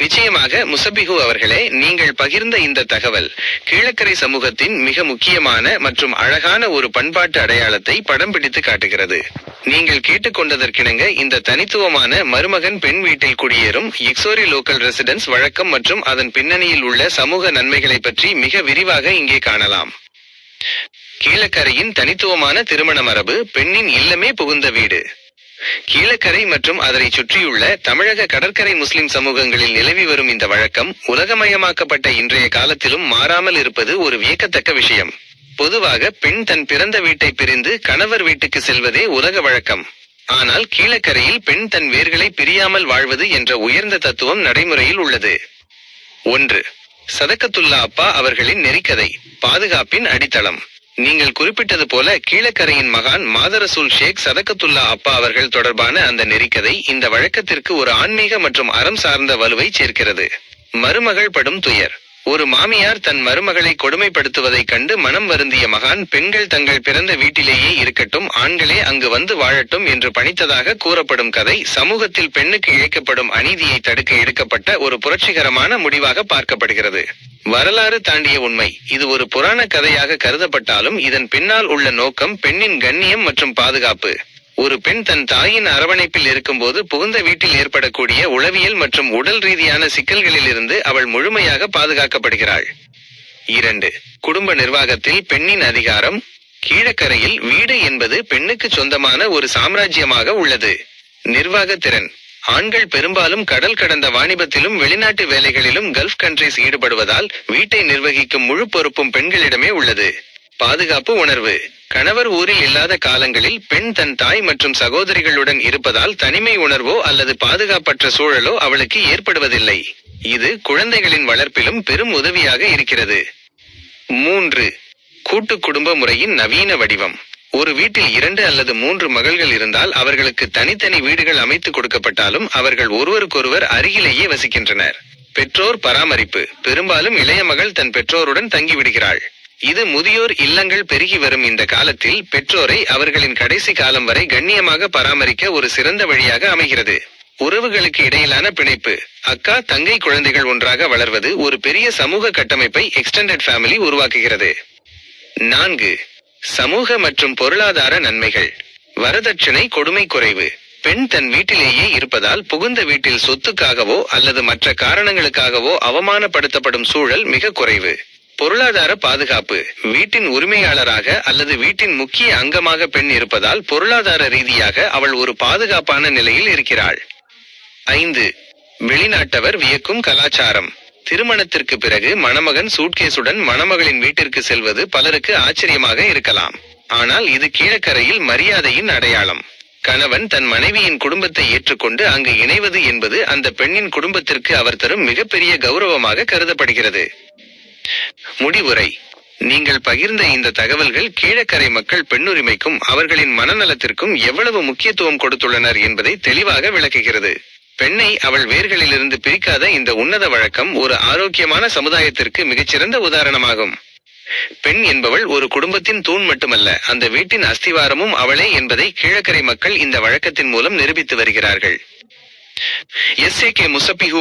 நிச்சயமாக முசபிஹு அவர்களே நீங்கள் பகிர்ந்த இந்த தகவல் கீழக்கரை சமூகத்தின் மிக முக்கியமான மற்றும் அழகான ஒரு பண்பாட்டு அடையாளத்தை படம் பிடித்து காட்டுகிறது. நீங்கள் கேட்டுக்கொண்டதற்கிணங்க இந்த தனித்துவமான மருமகன் பெண் வீட்டில் குடியேறும் எக்ஸோரி லோக்கல் ரெசிடென்ஸ் வழக்கம் மற்றும் அதன் பின்னணியில் உள்ள சமூக நன்மைகளை பற்றி மிக விரிவாக இங்கே காணலாம். கீழக்கரையின் தனித்துவமான திருமண மரபு பெண்ணின் இல்லமே புகுந்த வீடு. கீழக்கரை மற்றும் அதனை சுற்றியுள்ள தமிழக கடற்கரை முஸ்லிம் சமூகங்களில் நிலவி வரும் இந்த வழக்கம் உலகமயமாக்கப்பட்ட இன்றைய காலத்திலும் மாறாமல் இருப்பது ஒரு வியக்கத்தக்க விஷயம். பொதுவாக பெண் தன் பிறந்த வீட்டை பிரிந்து கணவர் வீட்டுக்கு செல்வதே உலக வழக்கம். ஆனால் கீழக்கரையில் பெண் தன் வேர்களை பிரியாமல் வாழ்வது என்ற உயர்ந்த தத்துவம் நடைமுறையில் உள்ளது. ஒன்று. சதக்கத்துல்லா அப்பா அவர்களின் நெறிக்கதை பாதுகாப்பின் அடித்தளம். நீங்கள் குறிப்பிட்டது போல கீழக்கரையின் மகான் மாதரசூல் ஷேக் சதக்கத்துல்லா அப்பா அவர்கள் தொடர்பான அந்த நெறிக்கதை இந்த வழக்கத்திற்கு ஒரு ஆன்மீக மற்றும் அறம் சார்ந்த வலுவை சேர்க்கிறது. மருமகள் படும் துயர். ஒரு மாமியார் தன் மருமகளை கொடுமைப்படுத்துவதைக் கண்டு மனம் வருந்திய மகான் பெண்கள் தங்கள் பிறந்த வீட்டிலேயே இருக்கட்டும் ஆண்களே அங்கு வந்து வாழட்டும் என்று பணித்ததாக கூறப்படும் கதை சமூகத்தில் பெண்ணுக்கு இழைக்கப்படும் அநீதியை தடுக்க எடுக்கப்பட்ட ஒரு புரட்சிகரமான முடிவாக பார்க்கப்படுகிறது. வரலாறு தாண்டிய உண்மை. இது ஒரு புராண கதையாக கருதப்பட்டாலும் இதன் பின்னால் உள்ள நோக்கம் பெண்ணின் கண்ணியம் மற்றும் பாதுகாப்பு. ஒரு பெண் தன் தாயின் அரவணைப்பில் இருக்கும்போது புகுந்த வீட்டில் ஏற்படக்கூடிய உளவியல் மற்றும் உடல் ரீதியான சிக்கல்களிலிருந்து அவள் முழுமையாக பாதுகாக்கப்படுகிறாள். இரண்டு குடும்ப நிர்வாகத்தில் பெண்ணின் அதிகாரம் கீழக்கரையில் வீடு என்பது பெண்ணுக்கு சொந்தமான ஒரு சாம்ராஜ்யமாக உள்ளது. நிர்வாக திறன் ஆண்கள் பெரும்பாலும் கடல் கடந்த வாணிபத்திலும் வெளிநாட்டு வேலைகளிலும் கல்ஃப் கண்ட்ரிஸ் ஈடுபடுவதால் வீட்டை நிர்வகிக்கும் முழு பொறுப்பும் பெண்களிடமே உள்ளது. பாதுகாப்பு உணர்வு. கணவர் ஊரில் இல்லாத காலங்களில் பெண் தன் தாய் மற்றும் சகோதரிகளுடன் இருப்பதால் தனிமை உணர்வோ அல்லது பாதுகாப்பற்ற சூழலோ அவளுக்கு ஏற்படுவதில்லை. இது குழந்தைகளின் வளர்ப்பிலும் பெரும் உதவியாக இருக்கிறது. மூன்று. கூட்டு குடும்ப முறையின் நவீன வடிவம். ஒரு வீட்டில் இரண்டு அல்லது மூன்று மகள்கள் இருந்தால் அவர்களுக்கு தனித்தனி வீடுகள் அமைத்து கொடுக்கப்பட்டாலும் அவர்கள் ஒருவருக்கொருவர் அருகிலேயே வசிக்கின்றனர். பெற்றோர் பராமரிப்பு. பெரும்பாலும் இளைய மகள் தன் பெற்றோருடன் தங்கிவிடுகிறாள். இது முதியோர் இல்லங்கள் பெருகி வரும் இந்த காலத்தில் பெற்றோரை அவர்களின் கடைசி காலம் வரை கண்ணியமாக பராமரிக்க ஒரு சிறந்த வழியாக அமைகிறது. உறவுகளுக்கு இடையிலான பிணைப்பு. அக்கா தங்கை குழந்தைகள் ஒன்றாக வளர்வது ஒரு பெரிய சமூக கட்டமைப்பை எக்ஸ்டெண்டட் ஃபேமிலி உருவாக்குகிறது. நான்கு சமூக மற்றும் பொருளாதார நன்மைகள். வரதட்சணை கொடுமை குறைவு. பெண் தன் வீட்டிலேயே இருப்பதால் புகுந்த வீட்டில் சொத்துக்காகவோ அல்லது மற்ற காரணங்களுக்காகவோ அவமானப்படுத்தப்படும் சூழல் மிக குறைவு. பொருளாதார பாதுகாப்பு. வீட்டின் உரிமையாளராக அல்லது வீட்டின் முக்கிய அங்கமாக பெண் இருப்பதால் பொருளாதார ரீதியாக அவள் ஒரு பாதுகாப்பான நிலையில் இருக்கிறாள். ஐந்து வெளிநாட்டவர் வியக்கும் கலாச்சாரம். திருமணத்திற்கு பிறகு மணமகன் சூட்கேஸுடன் மணமகளின் வீட்டிற்கு செல்வது பலருக்கு ஆச்சரியமாக இருக்கலாம். ஆனால் இது கீழக்கரையில் மரியாதையின் அடையாளம். கணவன் தன் மனைவியின் குடும்பத்தை ஏற்றுக்கொண்டு அங்கு இணைவது என்பது அந்த பெண்ணின் குடும்பத்திற்கு அவர் தரும் மிகப்பெரிய கௌரவமாக கருதப்படுகிறது. முடிவுரை. நீங்கள் பகிர்ந்த இந்த தகவல்கள் கீழக்கரை மக்கள் பெண்ணுரிமைக்கும் அவர்களின் மனநலத்திற்கும் எவ்வளவு முக்கியத்துவம் கொடுத்துள்ளனர் என்பதை தெளிவாக விளக்குகிறது. பெண்ணை அவள் வேர்களிலிருந்து பிரிக்காத இந்த உன்னத வழக்கம் ஒரு ஆரோக்கியமான சமுதாயத்திற்கு மிகச்சிறந்த உதாரணமாகும். பெண் என்பவள் ஒரு குடும்பத்தின் தூண் மட்டுமல்ல அந்த வீட்டின் அஸ்திவாரமும் அவளே என்பதை கீழக்கரை மக்கள் இந்த வழக்கத்தின் மூலம் நிரூபித்து வருகிறார்கள். S A K முசப்பிஹு